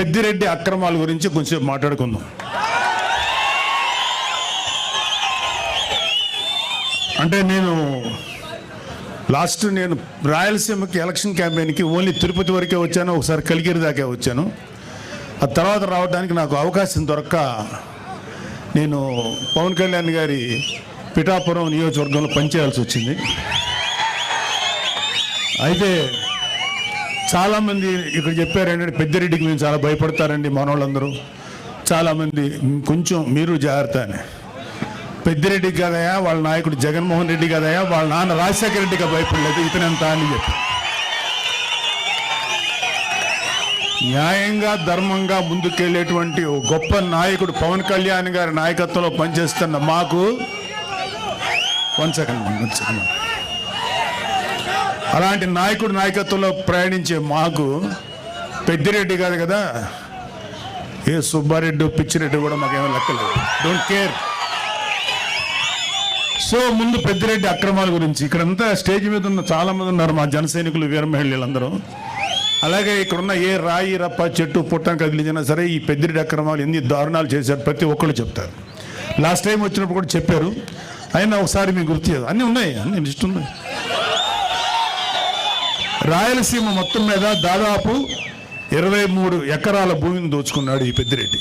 పెద్దిరెడ్డి అక్రమాల గురించి కొంచెం మాట్లాడుకుందాం. అంటే నేను లాస్ట్ నేను రాయలసీమకి ఎలక్షన్ క్యాంపెయిన్కి ఓన్లీ తిరుపతి వరకే వచ్చాను ఒకసారి కలిగిరి దాకా వచ్చాను. ఆ తర్వాత రావడానికి నాకు అవకాశం దొరక్క నేను పవన్ కళ్యాణ్ గారి పిఠాపురం నియోజకవర్గంలో పనిచేయాల్సి వచ్చింది. అయితే చాలామంది ఇక్కడ చెప్పారు ఏంటంటే పెద్దిరెడ్డికి మేము చాలా భయపడతారండి మనోళ్ళందరూ. చాలామంది కొంచెం మీరు జాగ్రత్త అని. పెద్దిరెడ్డి కదయా వాళ్ళ నాయకుడు జగన్మోహన్ రెడ్డి కదయా వాళ్ళ నాన్న రాజశేఖర రెడ్డిగా భయపడలేదు ఇతనెంత అని చెప్పి. న్యాయంగా ధర్మంగా ముందుకెళ్ళేటువంటి గొప్ప నాయకుడు పవన్ కళ్యాణ్ గారి నాయకత్వంలో పనిచేస్తున్న మాకు వన్ సెకండ్ వన్ సెకండ్. అలాంటి నాయకుడు నాయకత్వంలో ప్రయాణించే మాకు పెద్దిరెడ్డి కాదు కదా. ఏ సుబ్బారెడ్డి పిచ్చిరెడ్డి కూడా మాకేమో లెక్కలేదు. డోంట్ కేర్ సో ముందు పెద్దిరెడ్డి అక్రమాల గురించి. ఇక్కడంతా స్టేజ్ మీద ఉన్న చాలా మంది ఉన్నారు మా జనసైనికులు వీర మహిళలందరూ అలాగే ఇక్కడున్న ఏ రాయి రప్ప చెట్టు పుట్టం కదిలించినా సరే ఈ పెద్దిరెడ్డి అక్రమాలు ఎన్ని దారుణాలు చేశారు ప్రతి ఒక్కళ్ళు చెప్తారు. లాస్ట్ టైం వచ్చినప్పుడు కూడా చెప్పారు. అయినా ఒకసారి మీకు గుర్తు చేయదు అన్నీ ఉన్నాయి. అన్ని లిస్ట్ ఉన్నాయి. రాయలసీమ మొత్తం మీద దాదాపు ఇరవై మూడు ఎకరాల భూమిని దోచుకున్నాడు ఈ పెద్దిరెడ్డి.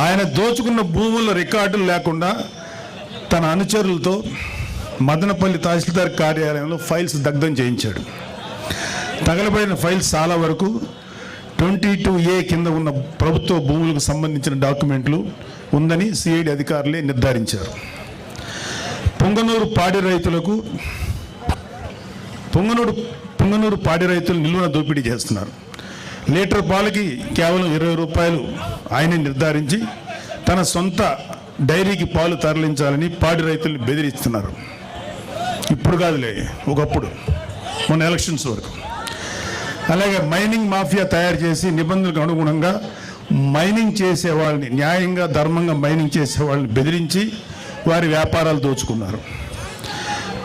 ఆయన దోచుకున్న భూముల రికార్డులు లేకుండా తన అనుచరులతో మదనపల్లి తహసీల్దార్ కార్యాలయంలో ఫైల్స్ దగ్ధం చేయించాడు. తగలబడిన ఫైల్స్ చాలా వరకు ట్వంటీ టూ ఏ కింద ఉన్న ప్రభుత్వ భూములకు సంబంధించిన డాక్యుమెంట్లు ఉందని సిఐడి అధికారులే నిర్ధారించారు. పొంగనూరు పాడి రైతులకు పొంగనూరు పొంగనూరు పాడి రైతులు నిల్వన దోపిడీ చేస్తున్నారు. లీటర్ పాలకి కేవలం ఇరవై రూపాయలు ఆయన నిర్ధారించి తన సొంత డైరీకి పాలు తరలించాలని పాడి రైతుల్ని బెదిరిస్తున్నారు. ఇప్పుడు కాదులే ఒకప్పుడు మొన్న ఎలక్షన్స్ వరకు. అలాగే మైనింగ్ మాఫియా తయారు చేసి నిబంధనలకు అనుగుణంగా మైనింగ్ చేసే వాళ్ళని న్యాయంగా ధర్మంగా మైనింగ్ చేసే వాళ్ళని బెదిరించి వారి వ్యాపారాలు దోచుకున్నారు.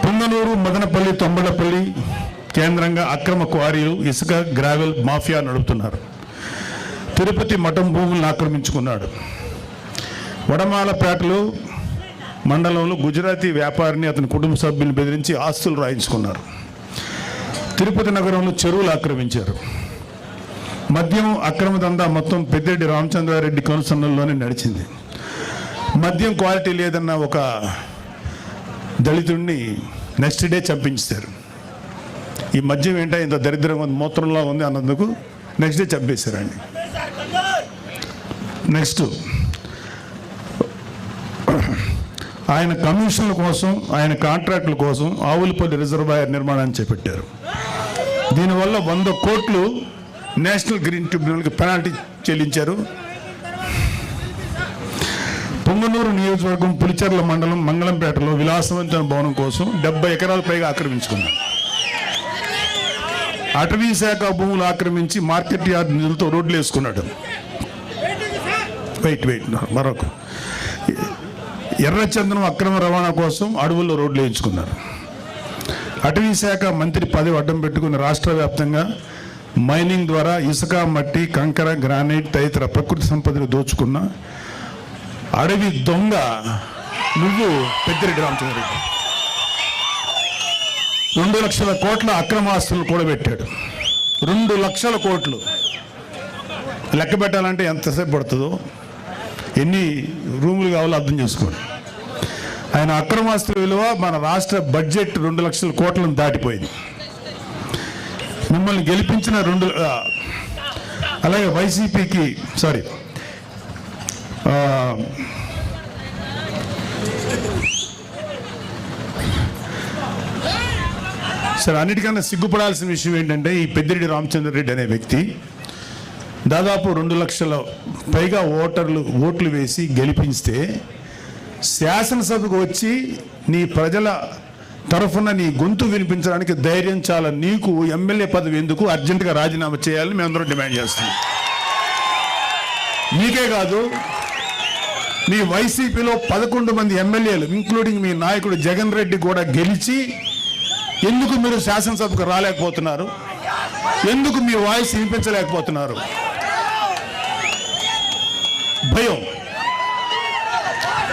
పుంగనూరు మదనపల్లి తొంబలపల్లి కేంద్రంగా అక్రమ క్వారీలు ఇసుక గ్రావెల్ మాఫియా నడుపుతున్నారు. తిరుపతి మఠం భూములను ఆక్రమించుకున్నాడు. వడమాలపేటలో మండలంలో గుజరాతీ వ్యాపారిని అతని కుటుంబ సభ్యులను బెదిరించి ఆస్తులు రాయించుకున్నారు. తిరుపతి నగరంలో చెరువులు ఆక్రమించారు. మద్యం అక్రమ దందా మొత్తం పెద్దిరెడ్డి రామచంద్రారెడ్డి కనుసన్నల్లోనే నడిచింది. మద్యం క్వాలిటీ లేదన్న ఒక దళితుడిని నెక్స్ట్ డే చంపించారు ఈ మద్యం ఏంటో ఇంత దరిద్రంగా ఉంది మూత్రంలో ఉంది అన్నందుకు నెక్స్ట్ డే చంపేశారండి. నెక్స్ట్ ఆయన కమిషన్ల కోసం ఆయన కాంట్రాక్టుల కోసం ఆవులపల్లి రిజర్వాయర్ నిర్మాణాన్ని చేపట్టారు. దీనివల్ల వంద కోట్లు నేషనల్ గ్రీన్ ట్రిబ్యునల్కి పెనాల్టీ చెల్లించారు. పొంగనూరు నియోజకవర్గం పులిచెర్ల మండలం మంగళంపేటలో విలాసవంతమైన భవనం కోసం డెబ్బై ఎకరాల పైగా ఆక్రమించుకున్నారు. అటవీ శాఖ భూములు ఆక్రమించి మార్కెట్ యార్డ్ నిధులతో రోడ్లు వేసుకున్నాడు. వెయిట్ వెయిట్ మరొక. ఎర్రచందనం అక్రమ రవాణా కోసం అడవుల్లో రోడ్లు వేయించుకున్నారు. అటవీ శాఖ మంత్రి పదవి అడ్డం పెట్టుకుని రాష్ట్ర వ్యాప్తంగా మైనింగ్ ద్వారా ఇసుక మట్టి కంకర గ్రానైట్ తదితర ప్రకృతి సంపదను దోచుకున్న అడవి దొంగ నువ్వు పెద్దిరెడ్డి రామచంద్రరెడ్డి. రెండు లక్షల కోట్ల అక్రమాస్తులు కూడబెట్టాడు. రెండు లక్షల కోట్లు. లెక్క పెట్టాలంటే ఎంతసేపు పడుతుందో? ఎన్ని రూములు కావాలో అర్థం చేసుకోండి. ఆయన అక్రమాస్తుల విలువ మన రాష్ట్ర బడ్జెట్ రెండు లక్షల కోట్లను దాటిపోయింది. మిమ్మల్ని గెలిపించిన రెండు అలాగే వైసీపీకి సారీ సరే అన్నిటికన్నా సిగ్గుపడాల్సిన విషయం ఏంటంటే ఈ పెద్దిరెడ్డి రామచంద్రరెడ్డి అనే వ్యక్తి దాదాపు రెండు లక్షల పైగా ఓటర్లు ఓట్లు వేసి గెలిపిస్తే శాసనసభకు వచ్చి నీ ప్రజల తరఫున నీ గొంతు వినిపించడానికి ధైర్యం చాలా. నీకు ఎమ్మెల్యే పదవి ఎందుకు? అర్జెంటుగా రాజీనామా చేయాలని మేమందరం డిమాండ్ చేస్తున్నాం. మీకే కాదు మీ వైసీపీలో పదకొండు మంది ఎమ్మెల్యేలు ఇంక్లూడింగ్ మీ నాయకుడు జగన్ రెడ్డి కూడా గెలిచి ఎందుకు మీరు శాసనసభకు రాలేకపోతున్నారు? ఎందుకు మీ వాయిస్ వినిపించలేకపోతున్నారు? భయం.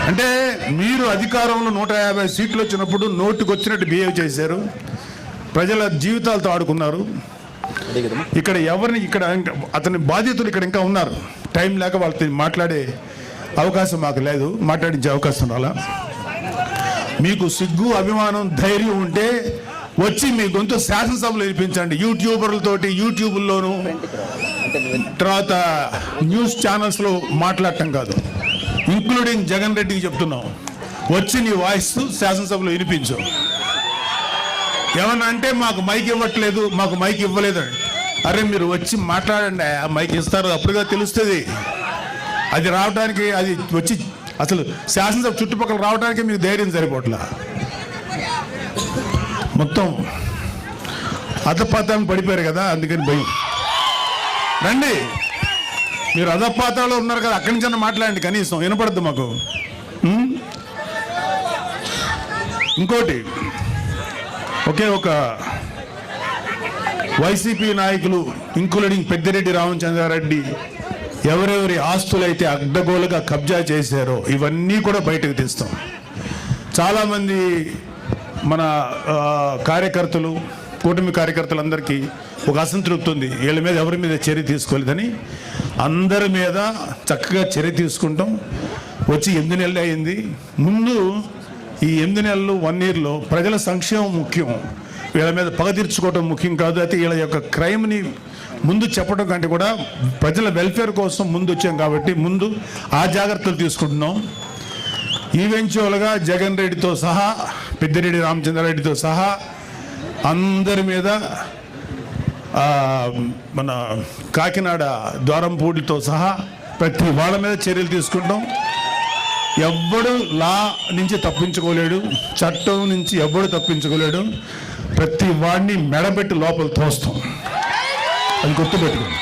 అంటే మీరు అధికారంలో నూట యాభై సీట్లు వచ్చినప్పుడు నోటుకు వచ్చినట్టు బిహేవ్ చేశారు. ప్రజల జీవితాలతో ఆడుకున్నారు. ఇక్కడ ఎవరిని ఇక్కడ అతని బాధితులు ఇక్కడ ఇంకా ఉన్నారు. టైం లేక వాళ్ళతో మాట్లాడే అవకాశం మాకు లేదు. మాట్లాడించే అవకాశం రాలా? మీకు సిగ్గు అభిమానం ధైర్యం ఉంటే వచ్చి మీ గొంతు శాసనసభలు వినిపించండి. యూట్యూబర్లతోటి యూట్యూబ్లోను తర్వాత న్యూస్ ఛానల్స్లో మాట్లాడటం కాదు. ఇంక్లూడింగ్ జగన్ రెడ్డికి చెప్తున్నాం. వచ్చి నీ వాయిస్ శాసనసభలో వినిపించు. ఏమన్నా అంటే మాకు మైక్ ఇవ్వట్లేదు మాకు మైక్ ఇవ్వలేదు అరే మీరు వచ్చి మాట్లాడండి. ఆ మైక్ ఇస్తారు అప్పుడుగా తెలుస్తుంది. అది రావడానికి అది వచ్చి అసలు శాసనసభ చుట్టుపక్కల రావడానికి మీకు ధైర్యం సరిపోట్లా? మొత్తం అధపాతాన్ని పడిపోయారు కదా అందుకని భయం. రండి. మీరు అధపాతాలో ఉన్నారు కదా అక్కడి నుంచి మాట్లాడండి కనీసం వినపడద్దు మాకు. ఇంకోటి ఒకే ఒక వైసీపీ నాయకులు ఇంక్లూడింగ్ పెద్దిరెడ్డి రామచంద్రారెడ్డి ఎవరెవరి ఆస్తులైతే అడ్డగోలుగా కబ్జా చేశారో ఇవన్నీ కూడా బయటకు తీస్తాం. చాలామంది మన కార్యకర్తలు కూటమి కార్యకర్తలందరికీ ఒక అసంతృప్తి ఉంది. వీళ్ళ మీద ఎవరి మీద చర్య తీసుకోలేదని అందరి మీద చక్కగా చర్య తీసుకుంటాం. వచ్చి ఎనిమిది నెలలు అయింది. ముందు ఈ ఎనిమిది నెలలు వన్ ఇయర్లో ప్రజల సంక్షేమం ముఖ్యం. వీళ్ళ మీద పగ తీర్చుకోవటం ముఖ్యం కాదు. అయితే వీళ్ళ యొక్క క్రైమ్ని ముందు చెప్పడం కంటే కూడా ప్రజల వెల్ఫేర్ కోసం ముందు వచ్చాం కాబట్టి ముందు ఆ జాగ్రత్తలు తీసుకుంటున్నాం. ఈవెంచువల్గా జగన్ రెడ్డితో సహా పెద్దిరెడ్డి రామచంద్రారెడ్డితో సహా అందరి మీద మన కాకినాడ ద్వారంపూడితో సహా ప్రతి వాళ్ళ మీద చర్యలు తీసుకుంటాం ఎవ్వడు లా నుంచి తప్పించుకోలేడు చట్టం నుంచి ఎవ్వడు తప్పించుకోలేడు. ప్రతి వాడిని మెడబెట్టి లోపల తోస్తాం. అది గుర్తుపెట్టుకోండి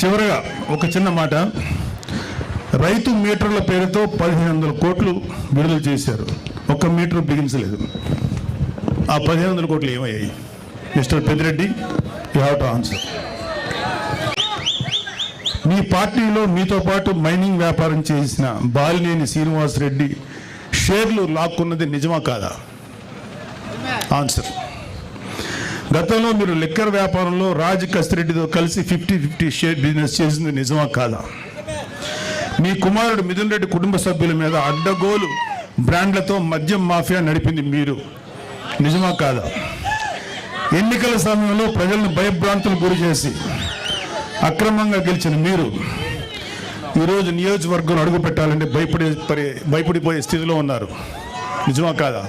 చివరగా ఒక చిన్న మాట. రైతు మీటర్ల పేరుతో పదిహేను వందల కోట్లు విడుదల చేశారు. ఒక్క మీటర్ బిగించలేదు. ఆ పదిహేను వందల కోట్లు ఏమయ్యాయి? Mister Peddireddy you have to answer. మీ పార్టీలో మీతో పాటు మైనింగ్ వ్యాపారం చేసిన బాలినేని శ్రీనివాస్ రెడ్డి షేర్లు లాక్కున్నది నిజమా కాదా? ఆన్సర్. గతంలో మీరు లిక్కర్ వ్యాపారంలో రాజ్ కసిరెడ్డితో కలిసి ఫిఫ్టీ ఫిఫ్టీ షేర్ బిజినెస్ చేసింది నిజమా కాదా? మీ కుమారుడు మిథున్ రెడ్డి కుటుంబ సభ్యుల మీద అడ్డగోలు బ్రాండ్లతో మద్యం మాఫియా నడిపింది మీరు. నిజమా కాదా? ఎన్నికల సమయంలో ప్రజలను భయభ్రాంతులు గురి చేసి అక్రమంగా గెలిచిన మీరు ఈరోజు నియోజకవర్గం అడుగు పెట్టాలంటే భయపడే భయపడిపోయే స్థితిలో ఉన్నారు. నిజమా కాదా?